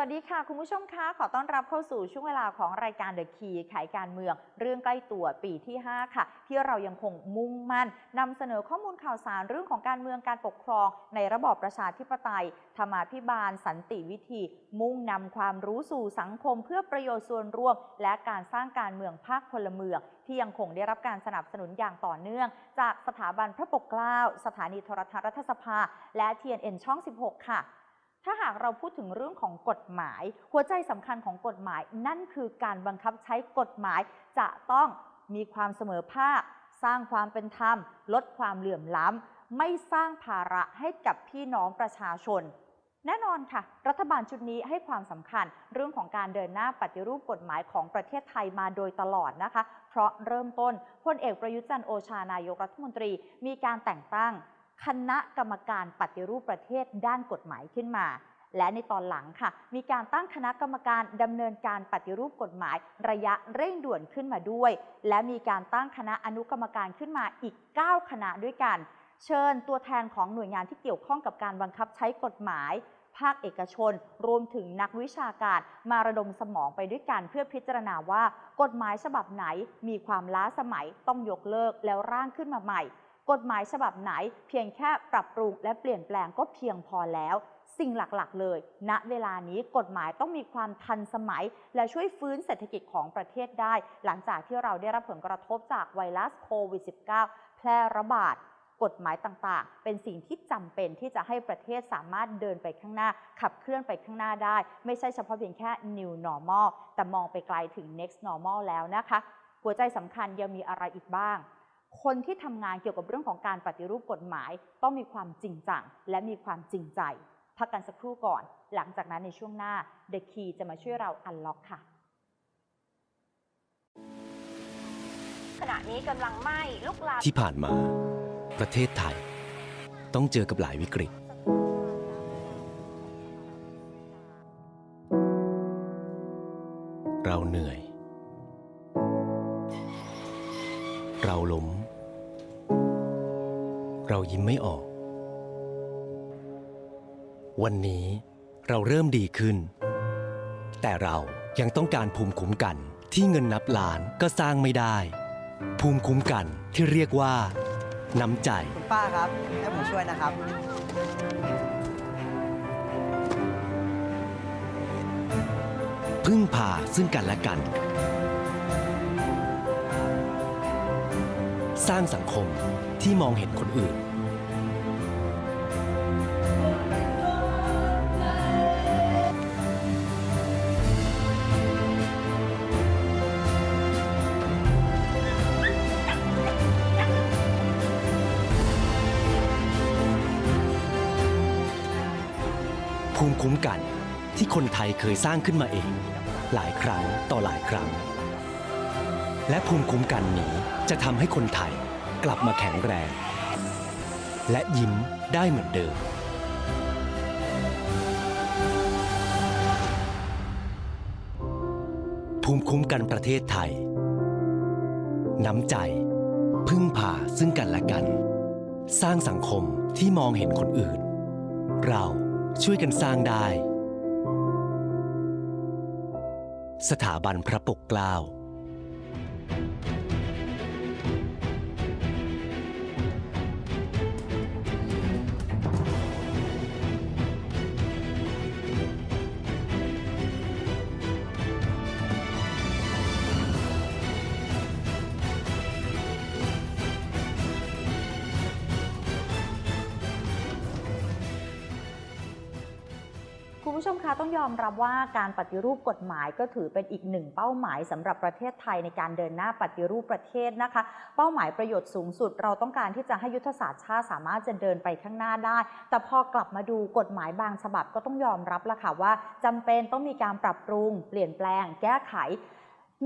วัสดีค่ะ คุณผู้ชมคะ ขอต้อนรับเข้าสู่ช่วงเวลาของรายการ The Key ไขการเมือง เรื่องใกล้ตัวปีที่ 5 ค่ะ ที่เรายังคงมุ่งมั่นนำเสนอข้อมูลข่าวสารเรื่องของการเมืองการปกครอง ในระบอบประชาธิปไตย ธรรมาภิบาล สันติวิธี มุ่งนำความรู้สู่สังคมเพื่อประโยชน์ส่วนรวม และการสร้างการเมืองภาคพลเมืองที่ยังคงได้รับการสนับสนุนอย่างต่อเนื่อง จากสถาบันพระปกเกล้า สถานีโทรทัศน์รัฐสภา และ TNN ช่อง 16 ค่ะ ถ้าหากเราพูดถึงเรื่องของกฎหมาย หัวใจสำคัญของกฎหมาย นั่นคือการบังคับใช้กฎหมายจะต้องมีความเสมอภาค สร้างความเป็นธรรม ลดความเหลื่อมล้ำ ไม่สร้างภาระให้กับพี่น้องประชาชน แน่นอนค่ะ รัฐบาลชุดนี้ให้ความสำคัญ เรื่องของการเดินหน้าปฏิรูปกฎหมายของประเทศไทยมาโดยตลอดนะคะ เพราะเริ่มต้นพลเอกประยุทธ์จันโอชานายกรัฐมนตรี มีการแต่งตั้ง คณะกรรมการปฏิรูปประเทศด้านกฎหมายขึ้นมา และในตอนหลังค่ะ มีการตั้งคณะกรรมการดำเนินการปฏิรูปกฎหมาย ระยะเร่งด่วนขึ้นมาด้วย และมีการตั้งคณะอนุกรรมการขึ้นมาอีก 9 คณะด้วยกัน เชิญตัวแทนของหน่วยงานที่เกี่ยวข้องกับการบังคับใช้กฎหมาย ภาคเอกชน รวมถึงนักวิชาการมาระดมสมองไปด้วยกันเพื่อพิจารณาว่ากฎหมายฉบับไหน มีความล้าสมัยต้องยกเลิกแล้วร่างขึ้นมาใหม่ กฎหมายฉบับไหนเพียงแค่ปรับปรุงและเปลี่ยนแปลงก็เพียงพอแล้ว สิ่งหลักๆ เลย ณเวลานี้กฎหมายต้องมีความทันสมัย และช่วยฟื้นเศรษฐกิจของประเทศได้ หลังจากที่เราได้รับผลกระทบจากไวรัสโควิด -19 แพร่ระบาดกฎหมายต่างๆ เป็นสิ่งที่จำเป็นที่จะให้ประเทศสามารถเดินไปข้างหน้า ขับเคลื่อนไปข้างหน้าได้ ไม่ใช่เฉพาะเพียงแค่ new normal แต่มองไปไกลถึง next normal แล้วนะคะ หัวใจสำคัญยังมีอะไรอีกบ้าง คนที่ทำงานเกี่ยวกับเรื่องของการปฏิรูปกฎหมาย ต้องมีความจริงจังและมีความจริงใจ พักกันสักครู่ก่อน หลังจากนั้นในช่วงหน้า The Key จะมาช่วยเราอันล็อกค่ะ ขณะนี้กำลังไหม้ลุกลามที่ผ่านมา ประเทศไทย ต้องเจอกับหลายวิกฤต วันนี้เราเริ่มดีขึ้น แต่เรายังต้องการภูมิคุ้มกันที่เงินนับล้านก็สร้างไม่ได้ ภูมิคุ้มกันที่เรียกว่า น้ำใจ คุณป้าครับ ให้ผมช่วยนะครับ พึ่งพาซึ่งกันและกัน สร้างสังคมที่มองเห็นคนอื่น ภูมิคุ้มกันที่คนไทยเคยสร้างขึ้นมาเอง หลายครั้งต่อหลายครั้ง และภูมิคุ้มกันนี้จะทำให้คนไทยกลับมาแข็งแรง และยิ้มได้เหมือนเดิม ภูมิคุ้มกันประเทศไทย น้ำใจ พึ่งพาซึ่งกันและกัน สร้างสังคมที่มองเห็นคนอื่น เรา ช่วยกันสร้างได้ สถาบันพระปกเกล้า ผู้ชมคะต้องยอมรับว่าการปฏิรูปกฎหมายก็ถือเป็นอีกหนึ่งเป้าหมายสำหรับประเทศไทยในการเดินหน้าปฏิรูปประเทศนะคะ เป้าหมายประโยชน์สูงสุด เราต้องการที่จะให้ยุทธศาสตร์ชาติสามารถจะเดินไปข้างหน้าได้ แต่พอกลับมาดูกฎหมายบางฉบับก็ต้องยอมรับละค่ะว่าจำเป็นต้องมีการปรับปรุง เปลี่ยนแปลง แก้ไข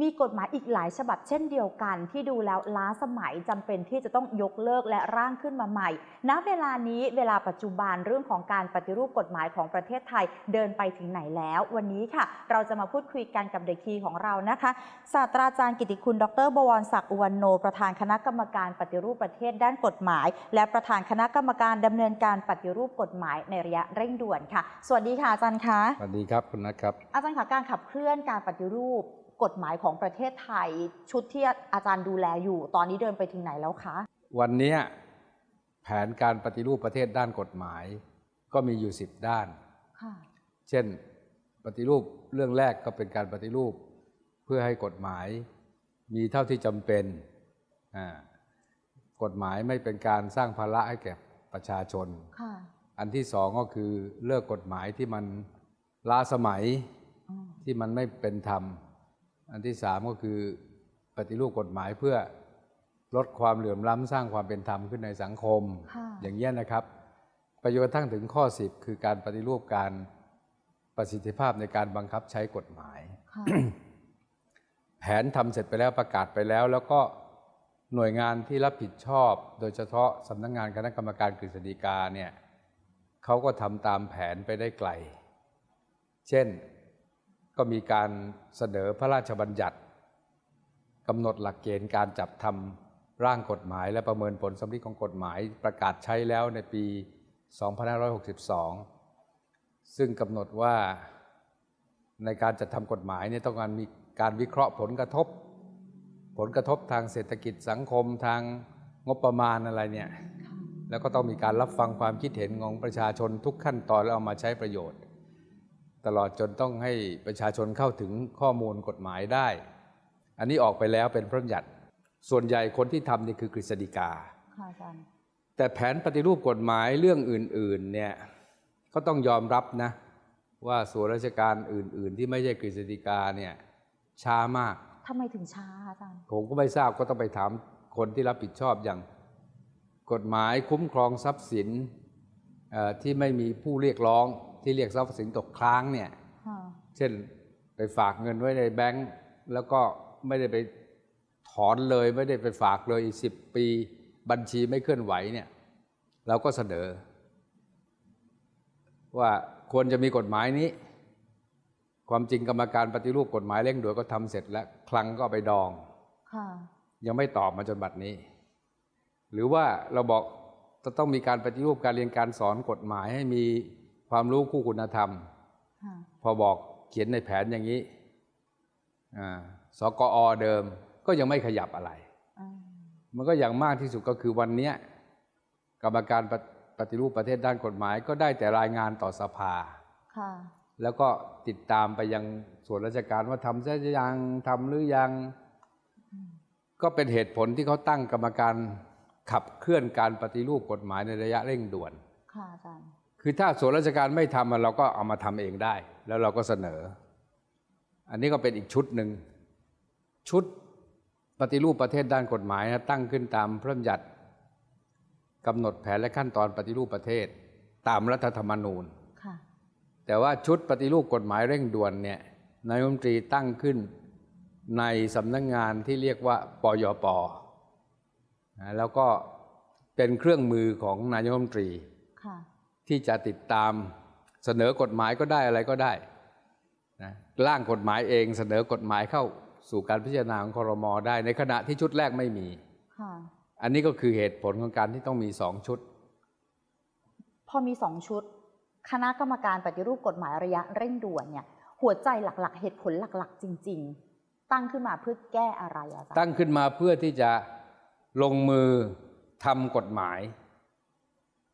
มีกฎหมายอีกหลายฉบับเช่นเดียวกัน ที่ดูแล้วล้าสมัยจำเป็นที่จะต้องยกเลิกและร่างขึ้นมาใหม่ ณ เวลานี้เวลาปัจจุบันเรื่องของการปฏิรูปกฎหมายของประเทศไทยเดินไปถึงไหนแล้ว วันนี้ค่ะ เราจะมาพูดคุยกันกับเด็กคีของเรานะคะ ศาสตราจารย์กิติคุณ ดรบวรศักดิ์อุวันโน ประธานคณะกรรมการปฏิรูปประเทศด้านกฎหมาย และประธานคณะกรรมการดำเนินการปฏิรูปกฎหมายในระยะเร่งด่วนค่ะ สวัสดีค่ะอาจารย์คะ สวัสดีครับคุณนัทครับ อาจารย์คะการขับเคลื่อนการปฏิรูป กฎหมายของประเทศไทย ชุดที่อาจารย์ดูแลอยู่ ตอนนี้เดินไปถึงไหนแล้วคะ วันเนี้ยแผนการปฏิรูปประเทศด้านกฎหมาย ก็มีอยู่10ด้านค่ะเช่น ปฏิรูปเรื่องแรกก็เป็นการปฏิรูป เพื่อให้กฎหมาย มีเท่าที่จำเป็นอ่ากฎหมายไม่เป็นการสร้างภาระให้แก่ประชาชนค่ะอันที่สองก็คือเลิกกฎหมายที่มันล้าสมัยอืมที่มันไม่เป็นธรรม อันที่สามก็คือปฏิรูปกฎหมายเพื่อลดความเหลื่อมล้ำสร้างความเป็นธรรมขึ้นในสังคมค่ะอย่างนี้ยนะครับไปจนกระทั่งถึงข้อ 10 คือการปฏิรูปการประสิทธิภาพในการบังคับใช้กฎหมายค่ะแผนทำเสร็จไปแล้วประกาศไปแล้ว แล้วก็หน่วยงานที่รับผิดชอบ โดยเฉพาะสำนักงานคณะกรรมการกฤษฎีกาเนี่ยเขาก็ทำตามแผนไปได้ไกล เช่น ก็มีการเสนอพระราชบัญญัติกำหนดหลักเกณฑ์การจับทำร่างกฎหมาย และประเมินผลสำลิดของกฎหมายประกาศใช้แล้วในปี 2562 ซึ่งกำหนดว่าในการจัดทำกฎหมายเนี่ยต้องการมีการวิเคราะห์ผลกระทบ ผลกระทบทางเศรษฐกิจสังคมทางงบประมาณอะไรเนี่ยแล้วก็ต้องมีการรับฟังความคิดเห็นของประชาชนทุกขั้นตอนแล้วเอามาใช้ประโยชน์ ตลอดจนต้องให้ประชาชนเข้าถึงข้อมูลกฎหมายได้ อันนี้ออกไปแล้วเป็นพระบัญญัติ ส่วนใหญ่คนที่ทำนี่คือกฤษฎีกาค่ะอาจารย์แต่แผนปฏิรูปกฎหมายเรื่องอื่น ๆ เนี่ยก็ต้องยอมรับนะ ว่าส่วนราชการอื่น ๆ ที่ไม่ใช่กฤษฎีกาเนี่ยช้ามากทำไมถึงช้าอาจารย์ผมก็ไม่ทราบก็ต้องไปถามคนที่รับผิดชอบอย่างกฎหมายคุ้มครองทรัพย์สินเอ่อที่ไม่มีผู้เรียกร้อง ที่เรียกทรัพย์สินตกค้างเนี่ยค่ะเช่นไปฝากเงินไว้ในแบงก์แล้วก็ไม่ได้ไปถอนเลยไม่ได้ไปฝากเลยอีกสิบปี บัญชีไม่เคลื่อนไหวเนี่ย เราก็เสนอ ว่าควรจะมีกฎหมายนี้ ความจริงกรรมการปฏิรูปกฎหมายเร่งด่วนก็ทำเสร็จแล้ว คลังก็เอาไปดองค่ะยังไม่ตอบมาจนบัดนี้ หรือว่าเราบอกจะต้องมีการปฏิรูปการเรียนการสอนกฎหมายให้มี ความรู้คู่คุณธรรมค่ะพอบอกเขียนในแผนอย่างนี้อ่าสกอเดิมก็ยังไม่ขยับอะไรอืมมันก็อย่างมากที่สุดก็คือวันเนี้ยกรรมการปฏิปฏิรูปประเทศด้านกฎหมาย ก็ได้แต่รายงานต่อสภาค่ะแล้วก็ติดตามไปยังส่วนราชการว่าทำเสียยังทำหรือยัง ก็เป็นเหตุผลที่เขาตั้งกรรมการขับเคลื่อนการปฏิรูปกฎหมายในระยะเร่งด่วน ค่ะอาจารย์คือถ้าส่วนราชการไม่ทำอะเราก็เอามาทำเองได้ แล้วเราก็เสนอ อันนี้ก็เป็นอีกชุดหนึ่ง ชุดปฏิรูปประเทศด้านกฎหมายนะตั้งขึ้นตามพระบัญญัติกำหนดแผนและขั้นตอนปฏิรูปประเทศ ตามรัฐธรรมนูญค่ะแต่ว่าชุดปฏิรูปกฎหมายเร่งด่วนเนี่ยนายกรัฐมนตรีตั้งขึ้นในสำนักงงานที่เรียกว่าปยปนะแล้วก็เป็นเครื่องมือของนายกรัฐมนตรีค่ะ ที่จะติดตามเสนอกฎหมายก็ได้อะไรก็ได้นะร่างกฎหมายเองเสนอกฎหมายเข้าสู่การพิจารณาของครมได้ ในขณะที่ชุดแรกไม่มีค่ะอันนี้ก็คือเหตุผลของการที่ต้องมีสองชุด พอมีสองชุด คณะกรรมการปฏิรูปกฎหมายระยะเร่งด่วนเนี่ย หัวใจหลักๆ เหตุผลหลักๆ จริง ๆ ตั้งขึ้นมาเพื่อแก้อะไรอาจารย์ตั้งขึ้นมาเพื่อที่จะลงมือทำกฎหมาย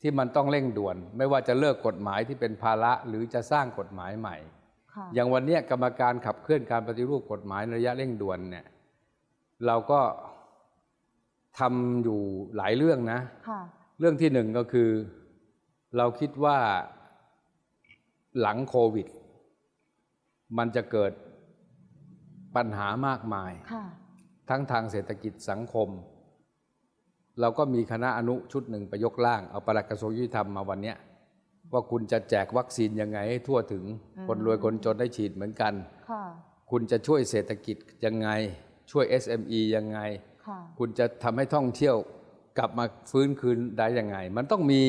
ที่มันต้องเร่งด่วน ไม่ว่าจะเลิกกฎหมายที่เป็นภาระหรือจะสร้างกฎหมายใหม่ค่ะอย่างวันเนี้ยกรรมการขับเคลื่อนการปฏิรูปกฎหมายในระยะเร่งด่วนเนี่ยเราก็ทำอยู่หลายเรื่องนะค่ะเรื่องที่หนึ่งก็คือ เราคิดว่าหลังโควิด มันจะเกิดปัญหามากมายค่ะทั้งทางเศรษฐกิจสังคม เราก็มีคณะอนุชุดหนึ่งไปยกร่าง เอาปลัดกระทรวงยุติธรรมมาวันเนี้ยว่าคุณจะแจกวัคซีนยังไงให้ทั่วถึงอืมคนรวยคนจนได้ฉีดเหมือนกันค่ะคุณจะช่วยเศรษฐกิจยังไง ช่วย SME ยังไงค่ะคุณจะทำให้ท่องเที่ยวกลับมาฟื้นคืนได้ยังไง มันต้องมี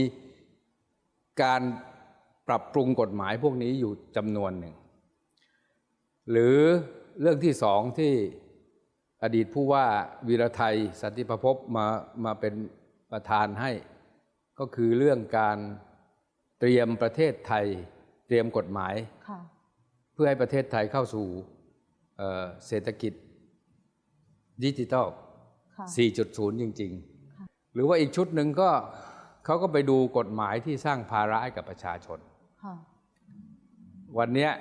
การปรับปรุงกฎหมายพวกนี้อยู่จำนวนหนึ่ง หรือเรื่องที่สองที่ อดีตผู้ว่าวีรไทยสันติประพบมามาเป็นประธานให้ ก็คือเรื่องการเตรียมประเทศไทย เตรียมกฎหมายค่ะเพื่อให้ประเทศไทยเข้าสู่เอ่อเศรษฐกิจดิจิทัลค่ะ4.0 จริง ๆ หรือว่าอีกชุดหนึ่งก็เขาก็ไปดูกฎหมายที่สร้างภาระให้กับประชาชนค่ะวันเนี้ย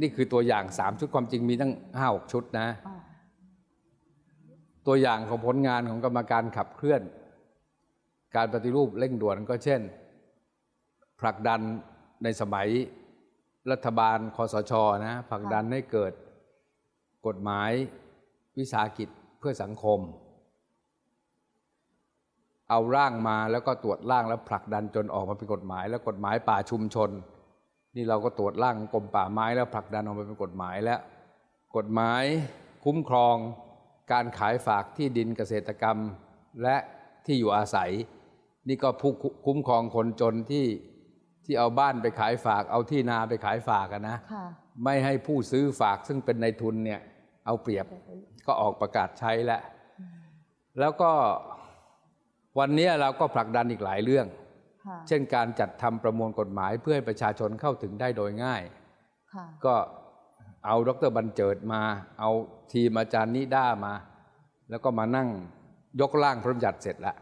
นี่คือตัวอย่าง3ชุดความจริงมีตั้ง5-6ชุดนะอ่า ตัวอย่างของผลงานของกรรมการขับเคลื่อน การปฏิรูปเร่งด่วนก็เช่น ผลักดันในสมัยรัฐบาลคอสชนะผลักดันให้เกิดกฎหมายวิสาหกิจเพื่อสังคม เอาร่างมาแล้วก็ตรวจร่างแล้วผลักดันจนออกมาเป็นกฎหมาย แล้วกฎหมายป่าชุมชน นี่เราก็ตรวจร่างกรมป่าไม้แล้วผลักดันออกมาเป็นกฎหมายแล้ว กฎหมายคุ้มครอง การขายฝากที่ดินเกษตรกรรมและที่อยู่อาศัย นี่ก็ผู้คุ้มครองคนจนที่ที่เอาบ้านไปขายฝาก เอาที่นาไปขายฝากอะนะค่ะไม่ให้ผู้ซื้อฝากซึ่งเป็นในายทุนเนี่ยเอาเปรียบก็ออกประกาศใช้แล้วแล้วก็วันนี้เราก็ผลักดันอีกหลายเรื่องค่ะเช่นการจัดทำประมวลกฎหมายเพื่อให้ประชาชนเข้าถึงได้โดยง่ายค่ะก็ เอาดรบันเจิดมา เอาทีมอาจารย์นิด้ามา แล้วก็มานั่งยกร่างพระบัญญัติเสร็จแล้ว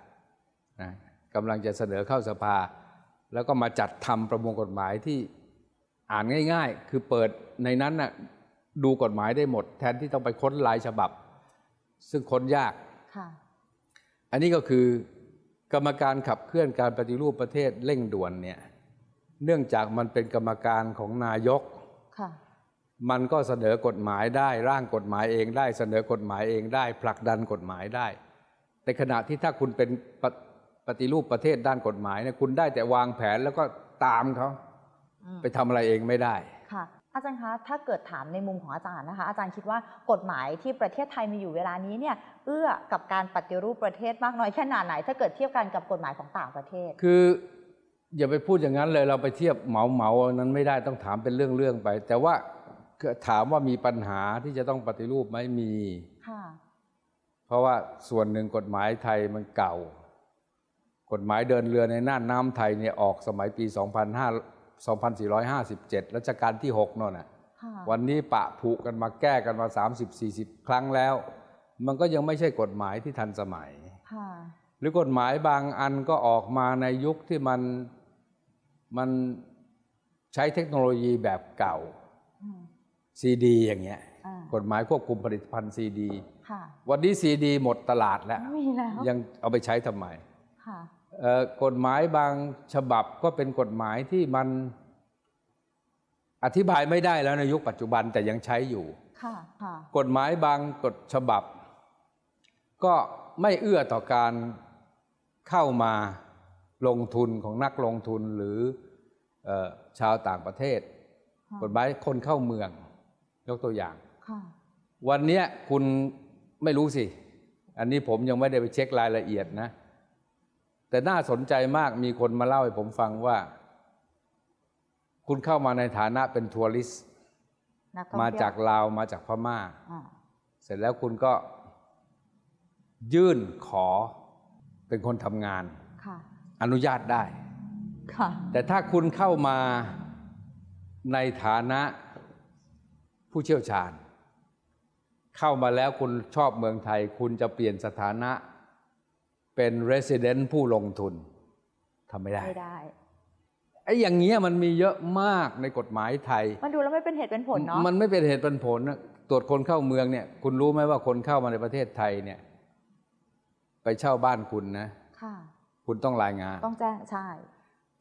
นะกำลังจะเสนอเข้าสภา แล้วก็มาจัดทำประมวลกฎหมายที่อ่านง่าย ๆ คือเปิดในนั้นน่ะดูกฎหมายได้หมด แทนที่ต้องไปค้นลายฉบับ ซึ่งค้นยากค่ะอันนี้ก็คือกรรมการขับเคลื่อนการปฏิรูปประเทศเร่งด่วนเนี่ย เนื่องจากมันเป็นกรรมการของนายกค่ะ มันก็เสนอกฎหมายได้ร่างกฎหมายเองได้เสนอกฎหมายเองได้ผลักดันกฎหมายได้ ในขณะที่ถ้าคุณเป็นปฏิปฏิรูปประเทศด้านกฎหมายเนี่ยคุณได้แต่วางแผนแล้วก็ตามเขาอืมไปทำอะไรเองไม่ได้ค่ะอาจารย์คะถ้าเกิดถามในมุมของอาจารย์นะคะ อาจารย์คิดว่ากฎหมายที่ประเทศไทยมีอยู่เวลานี้เนี่ยเอื้อกับการปฏิรูปประเทศมากน้อยแค่ไหนถ้าเกิดเทียบกันกับกฎหมายของต่างประเทศ คืออย่าไปพูดอย่างนั้นเลยเราไปเทียบเหมาเหมาๆนั้นไม่ได้ต้องถามเป็นเรื่องๆไป แต่ว่า ถามว่ามีปัญหาที่จะต้องปฏิรูปไหมมีค่ะเพราะว่าส่วนหนึ่งกฎหมายไทยมันเก่า กฎหมายเดินเรือในน่านน้ำไทยเนี่ยออกสมัยปี2500 2457 รัชกาลที่6นั่นน่ะค่ะวันนี้ปะผุกันมาแก้กันมา 30-40 ครั้งแล้ว มันก็ยังไม่ใช่กฎหมายที่ทันสมัยค่ะหรือกฎหมายบางอันก็ออกมาในยุคที่มันมันใช้เทคโนโลยีแบบเก่าอืม ซีดีอย่างเงี้ยอ่ากฎหมายควบคุมผลิตภัณฑ์ซีดีค่ะวันนี้ซีดีหมดตลาดแล้วไม่มีแล้วยังเอาไปใช้ทำไมค่ะเอ่อกฎหมายบางฉบับก็เป็นกฎหมายที่มันอธิบายไม่ได้แล้วในยุคปัจจุบันแต่ยังใช้อยู่ค่ะค่ะกฎหมายบางกฎฉบับ ก็ไม่เอื้อต่อการเข้ามาลงทุนของนักลงทุนหรือเออชาวต่างประเทศค่ะกฎหมายคนเข้าเมือง ยกตัวอย่างค่ะวันเนี้ยคุณไม่รู้สิ อันนี้ผมยังไม่ได้ไปเช็ครายละเอียดนะ แต่น่าสนใจมากมีคนมาเล่าให้ผมฟังว่า คุณเข้ามาในฐานะเป็นทัวริสต์นักท่องมาเที่ยวจากลาวมาจากพม่าอ่า เสร็จแล้วคุณก็ยื่นขอเป็นคนทำงานค่ะอนุญาตได้ค่ะแต่ถ้าคุณเข้ามาในฐานะ ผู้เชี่ยวชาญ เข้ามาแล้วคุณชอบเมืองไทย คุณจะเปลี่ยนสถานะเป็น resident ผู้ลงทุนทำไม่ได้ไม่ได้ไอ้อย่างเงี้ยมันมีเยอะมากในกฎหมายไทย มันดูแล้วไม่เป็นเหตุเป็นผลเนาะมันไม่เป็นเหตุเป็นผลนะตรวจคนเข้าเมืองเนี่ย คุณรู้ไหมว่าคนเข้ามาในประเทศไทยเนี่ย ไปเช่าบ้านคุณนะค่ะคุณต้องรายงาน ต้องแจ้งใช่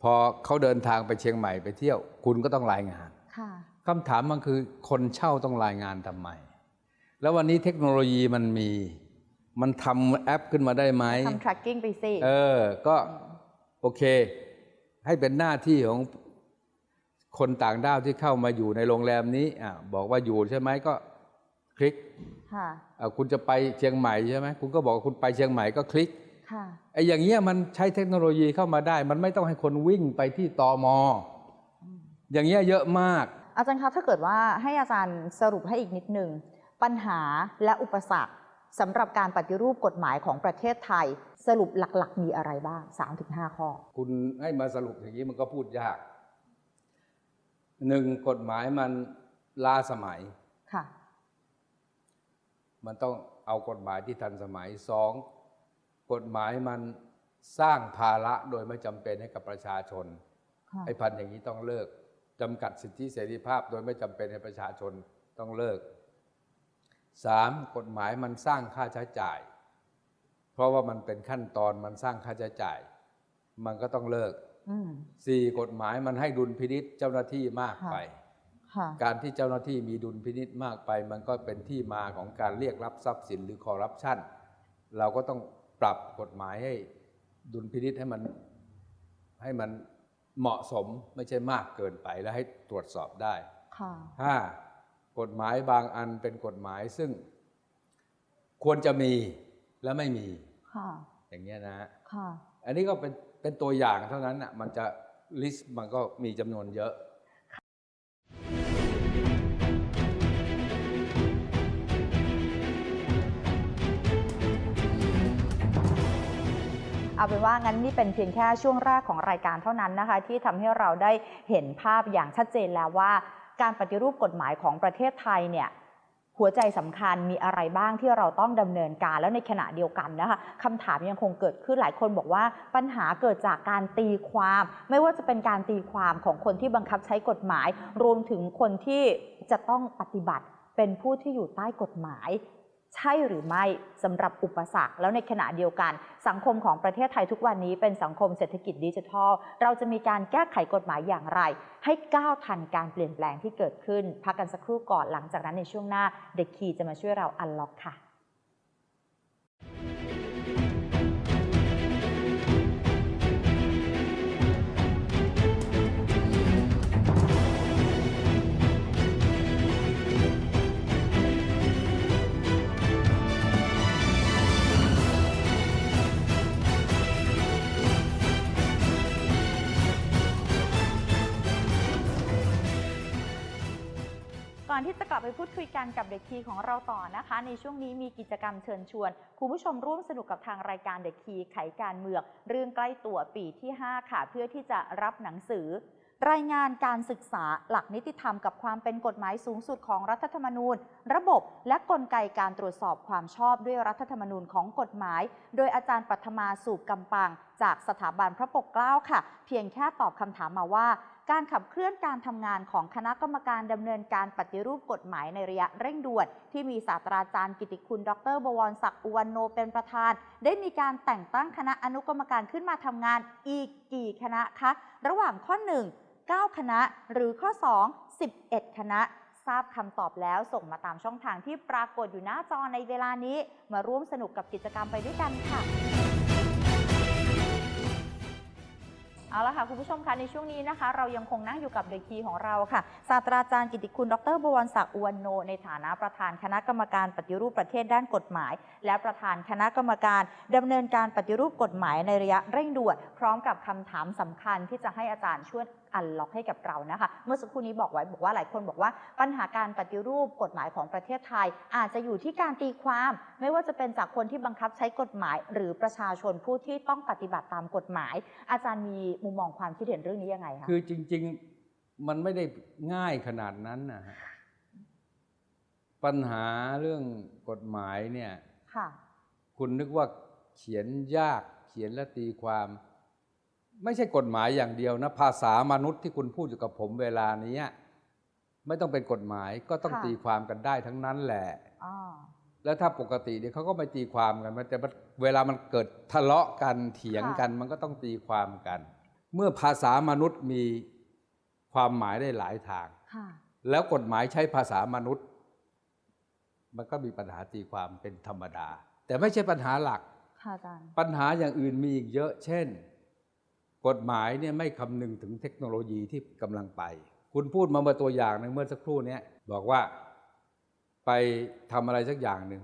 พอเขาเดินทางไปเชียงใหม่ไปเที่ยว คุณก็ต้องรายงาน ค่ะ คำถามมันคือคนเช่าต้องรายงานทำไม แล้ววันนี้เทคโนโลยีมันมี มันทำแอปขึ้นมาได้ไหมทำ tracking ไปสิ เออ ก็โอเค ให้เป็นหน้าที่ของคนต่างด้าวที่เข้ามาอยู่ในโรงแรมนี้อะบอกว่าอยู่ใช่ไหมก็คลิกค่ะอะคุณจะไปเชียงใหม่ใช่ไหมคุณก็บอกว่าคุณไปเชียงใหม่ก็คลิกค่ะไอ้อย่างเงี้ยมันใช้เทคโนโลยีเข้ามาได้ มันไม่ต้องให้คนวิ่งไปที่ตอมออย่างเงี้ยเยอะมาก อาจารย์คะถ้าเกิดว่าให้อาจารย์สรุปให้อีกนิดหนึ่งปัญหาและอุปสรรคสำหรับการปฏิรูปกฎหมายของประเทศไทย สรุปหลัก ๆ มีอะไรบ้าง 3-5 ข้อ คุณให้มาสรุปอย่างนี้มันก็พูดยากหนึ่งกฎหมายมันล้าสมัยค่ะ มันต้องเอากฎหมายที่ทันสมัยสองกฎหมายมันสร้างภาระโดยไม่จำเป็นให้กับประชาชนค่ะไอ้พันอย่างนี้ต้องเลิก จำกัดสิทธิเสรีภาพ โดยไม่จำเป็นให้ประชาชนต้องเลิกสามกฎหมายมันสร้างค่าใช้จ่าย เพราะว่ามันเป็นขั้นตอนมันสร้างค่าใช้จ่าย มันก็ต้องเลิกอืมสี่กฎหมายมันให้ดุลพินิษเจ้าหน้าที่มากไปค่ะการที่เจ้าหน้าที่มีดุลพินิษมากไป มันก็เป็นที่มาของการเรียกรับทรัพย์สินหรือคอร์รัปชันเราก็ต้องปรับกฎหมายให้ดุลพินิษให้มันให้มัน เหมาะสมไม่ใช่มากเกินไปและให้ตรวจสอบได้ค่ะห้ากฎหมายบางอันเป็นกฎหมายซึ่งควรจะมีและไม่มีค่ะอย่างเงี้ยนะฮะค่ะอันนี้ก็เป็นเป็นตัวอย่างเท่านั้นอะมันจะลิสต์มันก็มีจำนวนเยอะ เอาเป็นว่างั้นนี่เป็นเพียงแค่ช่วงแรกของรายการเท่านั้นนะคะ ที่ทำให้เราได้เห็นภาพอย่างชัดเจนแล้วว่า การปฏิรูปกฎหมายของประเทศไทยเนี่ยหัวใจสำคัญมีอะไรบ้างที่เราต้องดำเนินการแล้วในขณะเดียวกันนะคะคำถามยังคงเกิดขึ้นหลายคนบอกว่าปัญหาเกิดจากการตีความ ไม่ว่าจะเป็นการตีความของคนที่บังคับใช้กฎหมาย รวมถึงคนที่จะต้องปฏิบัติเป็นผู้ที่อยู่ใต้กฎหมาย ใช่หรือไม่สำหรับอุปสรรค แล้วในขณะเดียวกัน สังคมของประเทศไทยทุกวันนี้เป็นสังคมเศรษฐกิจดิจิทัล เราจะมีการแก้ไขกฎหมายอย่างไร ให้ก้าวทันการเปลี่ยนแปลงที่เกิดขึ้น พักกันสักครู่ก่อนหลังจากนั้นในช่วงหน้าเด็กคีจะมาช่วยเราอันล็อกค่ะ ลับไปพูดคุยกันกับเด็กคีของเราต่อนะคะ ในช่วงนี้มีกิจกรรมเชิญชวนคุณผู้ชมร่วมสนุกกับทางรายการเด็กคีไขการเมืองเรื่องใกล้ตัวปีที่ 5 ค่ะ เพื่อที่จะรับหนังสือ รายงานการศึกษาหลักนิติธรรมกับความเป็นกฎหมายสูงสุดของรัฐธรรมนูญ ระบบและกลไกการตรวจสอบความชอบด้วยรัฐธรรมนูญของกฎหมาย โดยอาจารย์ปัทมาสูบกำปัง จากสถาบันพระปกเกล้าค่ะ เพียงแค่ตอบคำถามมาว่า การขับเคลื่อนการทำงานของคณะกรรมการดำเนินการปฏิรูปกฎหมายในระยะเร่งด่วน ที่มีศาสตราจารย์กิติคุณ ดรบวรศักดิ์อุวันโนเป็นประธาน ได้มีการแต่งตั้งคณะอนุกรรมการขึ้นมาทำงานอีกกี่คณะคะ ระหว่างข้อ 1 9 คณะ หรือข้อ 2 11 คณะ ทราบคำตอบแล้วส่งมาตามช่องทางที่ปรากฏอยู่หน้าจอในเวลานี้ มาร่วมสนุกกับกิจกรรมไปด้วยกันค่ะ เอาละค่ะคุณผู้ชมคะในช่วงนี้นะคะ เรายังคงนั่งอยู่กับเด็กคีของเราค่ะศาสตราจารย์กิติคุณ ดรบวรศักดิ์อุวันโน ในฐานะประธานคณะกรรมการปฏิรูปประเทศด้านกฎหมาย และประธานคณะกรรมการดำเนินการปฏิรูปกฎหมายในระยะเร่งด่วนพร้อมกับคำถามสำคัญที่จะให้อาจารย์ช่วย อันล็อกให้กับเรานะคะ เมื่อสักครู่นี้บอกไว้บอกว่าหลายคนบอกว่าปัญหาการปฏิรูปกฎหมายของประเทศไทย อาจจะอยู่ที่การตีความ ไม่ว่าจะเป็นจากคนที่บังคับใช้กฎหมาย หรือประชาชนผู้ที่ต้องปฏิบัติตามกฎหมาย อาจารย์มีมุมมองความคิดเห็นเรื่องนี้ยังไงคะคือจริง ๆมันไม่ได้ง่ายขนาดนั้นนะฮะปัญหาเรื่องกฎหมายเนี่ยค่ะคุณนึกว่าเขียนยากเขียนและตีความ ไม่ใช่กฎหมายอย่างเดียวนะ ภาษามนุษย์ที่คุณพูดอยู่กับผมเวลานี้ไม่ต้องเป็นกฎหมายก็ต้องค่ะตีความกันได้ทั้งนั้นแหละอ๋อแล้วถ้าปกติเนี่ยเขาก็ไม่ตีความกันมันแต่เวลามันเกิดทะเลาะกันเถียงกัน มันก็ต้องตีความกัน เมื่อภาษามนุษย์มีความหมายได้หลายทางค่ะแล้วกฎหมายใช้ภาษามนุษย์ มันก็มีปัญหาตีความเป็นธรรมดา แต่ไม่ใช่ปัญหาหลักค่ะอาจารย์ปัญหาอย่างอื่นมีอีกเยอะ เช่น กฎหมายเนี่ยไม่คำนึงถึงเทคโนโลยีที่กำลังไป คุณพูดมาเมื่อตัวอย่างหนึ่งเมื่อสักครู่เนี้ยบอกว่าไปทำอะไรสักอย่างหนึ่ง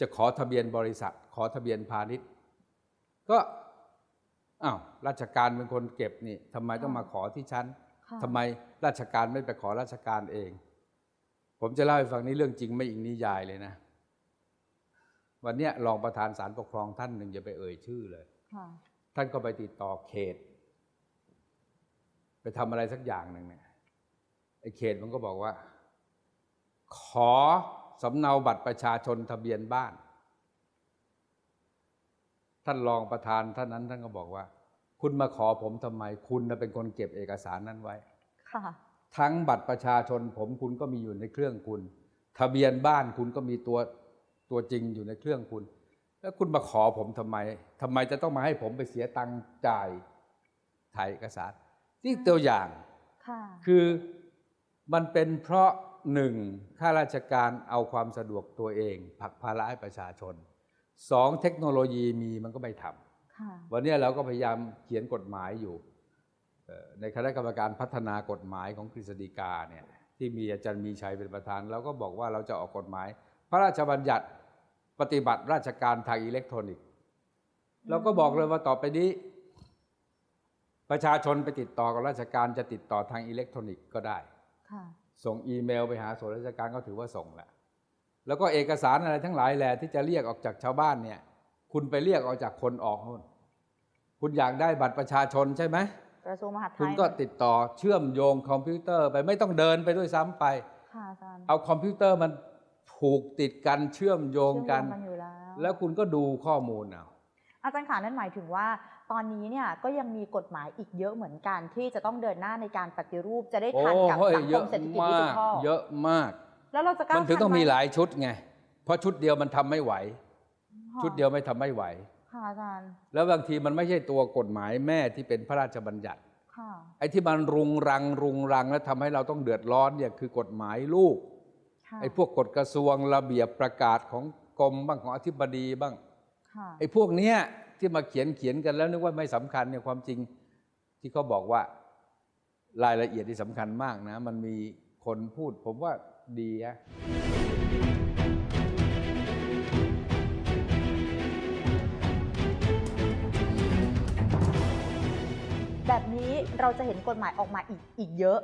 จะขอทะเบียนบริษัท ขอทะเบียนพาณิชย์ ก็อ้าวราชการเป็นคนเก็บนี่ทำไมต้องมาขอที่ฉันค่ะทำไมราชการไม่ไปขอราชการเอง ผมจะเล่าให้ฟังนี้เรื่องจริงไม่อิงนิยายเลยนะ วันเนี้ยรองประธานศาลปกครองท่านหนึ่งอย่าไปเอ่ยชื่อเลยค่ะ ท่านก็ไปติดต่อเขต ไปทำอะไรสักอย่างหนึ่งเนี่ยไอ้เขตมันก็บอกว่า ขอสำเนาบัตรประชาชนทะเบียนบ้าน ท่านรองประธานท่านนั้นท่านก็บอกว่า คุณมาขอผมทำไม คุณน่ะเป็นคนเก็บเอกสารนั้นไว้ ค่ะ ทั้งบัตรประชาชนผมคุณก็มีอยู่ในเครื่องคุณ ทะเบียนบ้านคุณก็มีตัวตัวจริงอยู่ในเครื่องคุณ แล้วคุณมาขอผมทำไมทำไมจะต้องมาให้ผมไปเสียตังค์จ่ายถ่ายเอกสารนี่ตัวอย่างค่ะคือมันเป็นเพราะหนึ่งข้าราชการเอาความสะดวกตัวเองผลักภาระให้ประชาชนสองเทคโนโลยีมีมันก็ไม่ทำค่ะวันนี้เราก็พยายามเขียนกฎหมายอยู่เอ่อในคณะกรรมการพัฒนากฎหมายของกฤษฎีกาเนี่ยที่มีอาจารย์มีชัยเป็นประธานเราก็บอกว่าเราจะออกกฎหมาย พระราชบัญญัติ ปฏิบัติราชการทางอิเล็กทรอนิกส์เราก็บอกเลยว่าต่อไปนี้ ประชาชนไปติดต่อกับราชการจะติดต่อทางอิเล็กทรอนิกส์ก็ได้ค่ะส่งอีเมลไปหาส่วนราชการก็ถือว่าส่งแหละแล้วก็เอกสารอะไรทั้งหลายแหละที่จะเรียกออกจากชาวบ้านเนี่ย คุณไปเรียกออกจากคนออกนู่นคุณอยากได้บัตรประชาชนใช่ไหมกระทรวงมหาดไทยคุณก็ติดต่อเชื่อมโยงคอมพิวเตอร์ไปไม่ต้องเดินไปด้วยซ้ำไปค่ะอาจารย์เอาคอมพิวเตอร์มัน ผูกติดกันเชื่อมโยงกัน เชื่อมโยงอยู่แล้ว แล้วคุณก็ดูข้อมูลเอาอาจารย์ขานั่นหมายถึงว่า ตอนนี้เนี่ยก็ยังมีกฎหมายอีกเยอะเหมือนกัน ที่จะต้องเดินหน้าในการปฏิรูปจะได้โอ้ทันกับเฮ้ยสังเยคอะมเศรษฐกิจดิมาจิก ทัลเยอะมาก แล้วเราจะก้าวมันถึงต้องทันมีไหลายชุดไง เพราะชุดเดียวมันทำไม่ไหวค่ะชุดเดียวไม่ทำไม่ไหว ค่ะอาจารย์แล้วบางทีมันไม่ใช่ตัวกฎหมายแม่ที่เป็นพระราชบัญญัติ ค่ะไอ้ที่มันรุงรังรุงรัง แล้วทำให้เราต้องเดือดร้อนเนี่ยคือกฎหมายลูกค่ะ ไอ้พวกกฎกระทรวงระเบียบประกาศของกรมบ้างของอธิบดีบ้างค่ะไอ้พวกเนี้ยที่มาเขียนเขียนกันแล้วนึกว่าไม่สำคัญเนี่ยความจริงที่เขาบอกว่ารายละเอียดที่สำคัญมากนะ มันมีคนพูดผมว่าดีอะแบบนี้เราจะเห็นกฎหมายออกมาอีกอีกเยอะ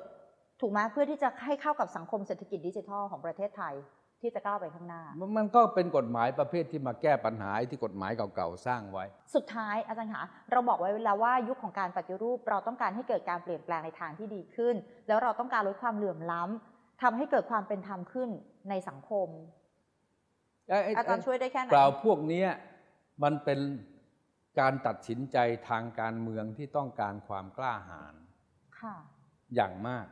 ถูกไหมเพื่อที่จะให้เข้ากับสังคมเศรษฐกิจดิจิทัลของประเทศไทยที่จะก้าวไปข้างหน้า มันมันก็เป็นกฎหมายประเภทที่มาแก้ปัญหาไอ้ที่กฎหมายเก่าๆสร้างไว้ สุดท้ายอาจารย์คะเราบอกไว้แล้วว่ายุคของการปฏิรูป เราต้องการให้เกิดการเปลี่ยนแปลงในทางที่ดีขึ้น แล้วเราต้องการลดความเหลื่อมล้ำทำให้เกิดความเป็นธรรมขึ้นในสังคมไอ้ไอ้อาจารย์ช่วยได้แค่ไหนเปล่าพวกเนี้ยมันเป็นการตัดสินใจทางการเมืองที่ต้องการความกล้าหาญค่ะอย่างมาก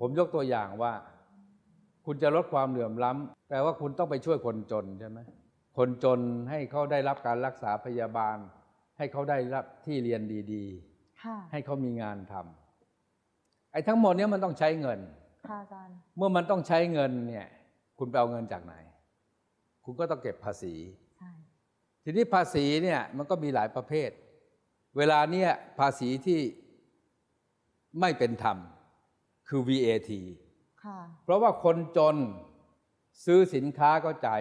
ผมยกตัวอย่างว่า คุณจะลดความเหลื่อมล้ำแปลว่าคุณต้องไปช่วยคนจนใช่ไหมคนจนให้เขาได้รับการรักษาพยาบาล ให้เขาได้รับที่เรียนดีค่ะๆให้เขามีงานทำไอ้ทั้งหมดเนี้ยมันต้องใช้เงินค่ะอาจารย์เมื่อมันต้องใช้เงินเนี่ย คุณไปเอาเงินจากไหน คุณก็ต้องเก็บภาษีใช่ทีนี้ภาษีเนี่ยมันก็มีหลายประเภท เวลาเนี่ยภาษีที่ไม่เป็นธรรม คือ VAT ค่ะเพราะว่าคนจนซื้อสินค้าก็จ่าย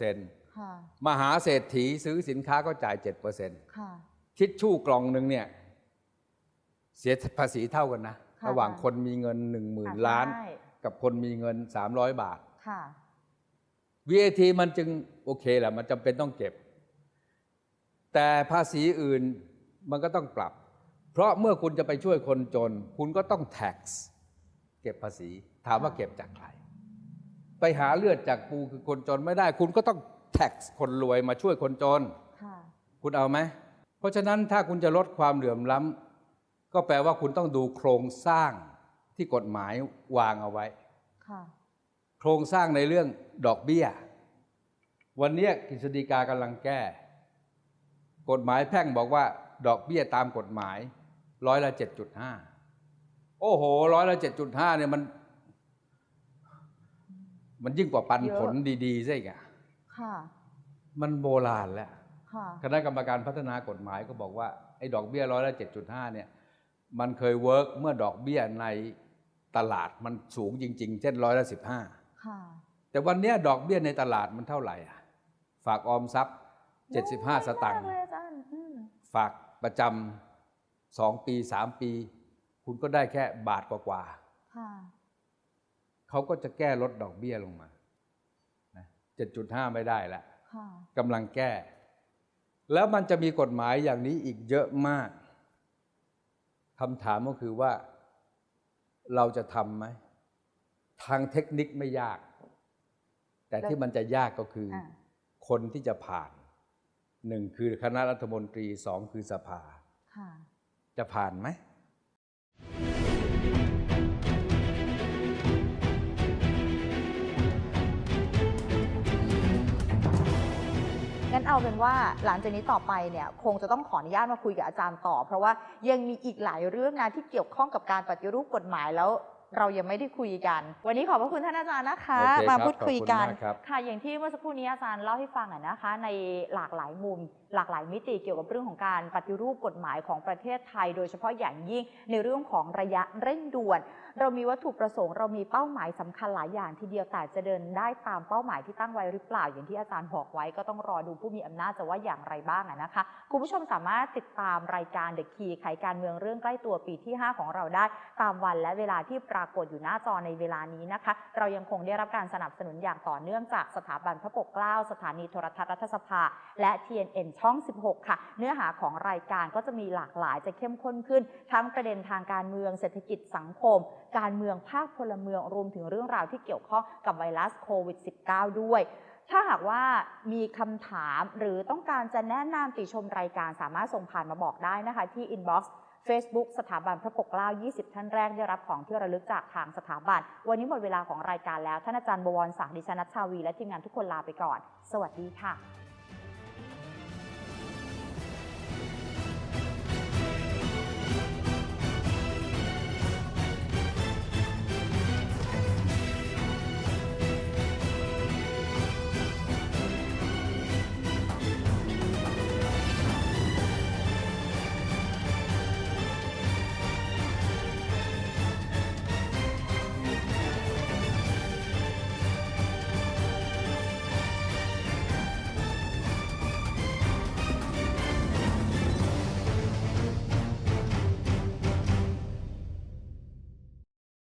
7%ค่ะมหาเศรษฐีซื้อสินค้าก็จ่าย7%ค่ะ ทิชชู่กล่องหนึ่งเนี่ย เสียภาษีเท่ากันนะ ค่ะระหว่างคนมีเงิน10,000 ล้าน ใช่ กับคนมีเงิน 300 บาท ค่ะ VAT มันจึงโอเคแหละมันจำเป็นต้องเก็บ แต่ภาษีอื่นมันก็ต้องปรับ เพราะเมื่อคุณจะไปช่วยคนจน คุณก็ต้อง tax เก็บภาษี ถามว่าค่ะเก็บจากใคร ไปหาเลือดจากปูคือคนจนไม่ได้ คุณก็ต้อง tax คนรวยมาช่วยคนจนค่ะคุณเอาไหม เพราะฉะนั้นถ้าคุณจะลดความเหลื่อมล้ำก็แปลว่าคุณต้องดูโครงสร้างที่กฎหมายวางเอาไว้ค่ะโครงสร้างในเรื่องดอกเบี้ย วันนี้กฤษฎีกากำลังแก้ กฎหมายแพ่งบอกว่า ดอกเบี้ยตามกฎหมายร้อยละเจ็ดจุดห้า โอ้โหร้อยละเจ็ดจุดห้าเนี่ยมัน มันยิ่งกว่าปันเยอะผลดีๆซะอีกอะค่ะ มันโบราณแล้วค่ะคณะกรรมการพัฒนากฎหมายก็บอกว่าไอ้ดอกเบี้ยร้อยละเจ็ดจุดห้าเนี่ย มันเคยเวิร์กเมื่อดอกเบี้ยในตลาดมันสูงจริง ๆ เช่นร้อยละสิบห้าค่ะแต่วันเนี้ยดอกเบี้ยในตลาดมันเท่าไหร่อะฝากออมทรัพย์75สตางค์มกเลยอาจารย์อืมฝากประจำสองปีสามปี คุณก็ได้แค่บาทกว่าค่ะๆเขาก็จะแก้ลดดอกเบี้ยลงมาเจ็ดจุดห้าไม่ได้ละค่ะกำลังแก้ แล้วมันจะมีกฎหมายอย่างนี้อีกเยอะมากคำถามก็คือว่าเราจะทำไหม ทางเทคนิคไม่ยาก แต่ที่มันจะยากก็คือออ่าคนที่จะผ่านหนึ่งคือคณะรัฐมนตรีสองคือสภาค่ะจะผ่านไหม งั้นเอาเป็นว่าหลังจากนี้ต่อไปเนี่ยคงจะต้องขออนุญาตมาคุยกับอาจารย์ต่อ เพราะว่ายังมีอีกหลายเรื่องนะที่เกี่ยวข้องกับการปฏิรูปกฎหมายแล้วเรายังไม่ได้คุยกัน วันนี้ขอบพระคุณท่านอาจารย์นะคะ โอเคครับมาพูดคุยกันขอบคุณมากครับ ค่ะ อย่างที่เมื่อสักครู่นี้อาจารย์เล่าให้ฟังอะนะคะ ในหลากหลายมุม หลากหลายมิติเกี่ยวกับเรื่องของการปฏิรูปกฎหมายของประเทศไทย โดยเฉพาะอย่างยิ่งในเรื่องของระยะเร่งด่วนเรามีวัตถุประสงค์เรามีเป้าหมายสำคัญหลายอย่างทีเดียวแต่จะเดินได้ตามเป้าหมายที่ตั้งไว้หรือเปล่าอย่างที่อาจารย์บอกไว้ก็ต้องรอดูผู้มีอำนาจจะว่าอย่างไรบ้างนะคะคุณผู้ชมสามารถติดตามรายการ The Key ไขการเมืองเรื่องใกล้ตัวปีที่ 5 ของเราได้ ตามวันและเวลาที่ปรากฏอยู่หน้าจอในเวลานี้นะคะ เรายังคงได้รับการสนับสนุนอย่างต่อเนื่องจากสถาบันพระปกเกล้าสถานีโทรทัศน์รัฐสภา และ TNN ช่อง 16 ค่ะ เนื้อหาของรายการก็จะมีหลากหลายจะเข้มข้นขึ้น ทั้งประเด็นทางการเมืองเศรษฐกิจสังคมการเมืองภาคพลเมืองรวมถึงเรื่องราวที่เกี่ยวข้องกับไวรัสโควิด -19 ด้วย ถ้าหากว่ามีคำถามหรือต้องการจะแนะนำติชมรายการสามารถส่งผ่านมาบอกได้นะคะ ที่ inbox Facebook สถาบันพระปกเกล้า 20 ท่านแรกได้รับของที่ระลึกจากทางสถาบัน วันนี้หมดเวลาของรายการแล้ว ท่านอาจารย์บวรศักดิ์ดิฉันนัชชาวี และทีมงานทุกคนลาไปก่อน สวัสดีค่ะ